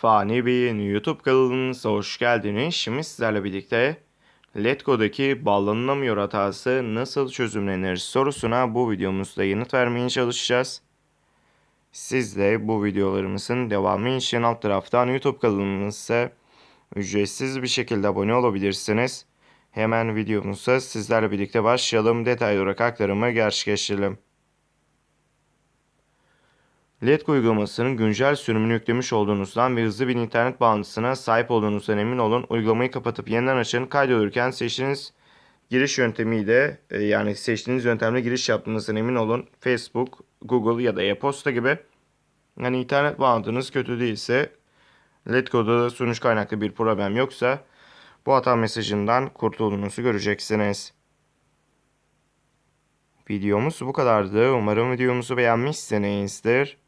Fani Bey'in YouTube kanalımıza hoş geldiniz. Şimdi sizlerle birlikte Letgo'daki bağlanılamıyor hatası nasıl çözümlenir sorusuna bu videomuzda yanıt vermeye çalışacağız. Siz de bu videolarımızın devamı için alt taraftan YouTube kanalımıza ücretsiz bir şekilde abone olabilirsiniz. Hemen videomuza sizlerle birlikte başlayalım. Detaylı olarak aktarımı gerçekleştirelim. Letgo uygulamasının güncel sürümünü yüklemiş olduğunuzdan ve hızlı bir internet bağlantısına sahip olduğunuzdan emin olun. Uygulamayı kapatıp yeniden açın. Kaydolurken seçtiğiniz giriş yöntemiyle e, yani seçtiğiniz yöntemle giriş yaptığınızdan emin olun. Facebook, Google ya da e-posta gibi. Yani internet bağlantınız kötü değilse Letgo'da da sunuş kaynaklı bir problem yoksa bu hata mesajından kurtulduğunuzu göreceksiniz. Videomuz bu kadardı. Umarım videomuzu beğenmişsinizdir.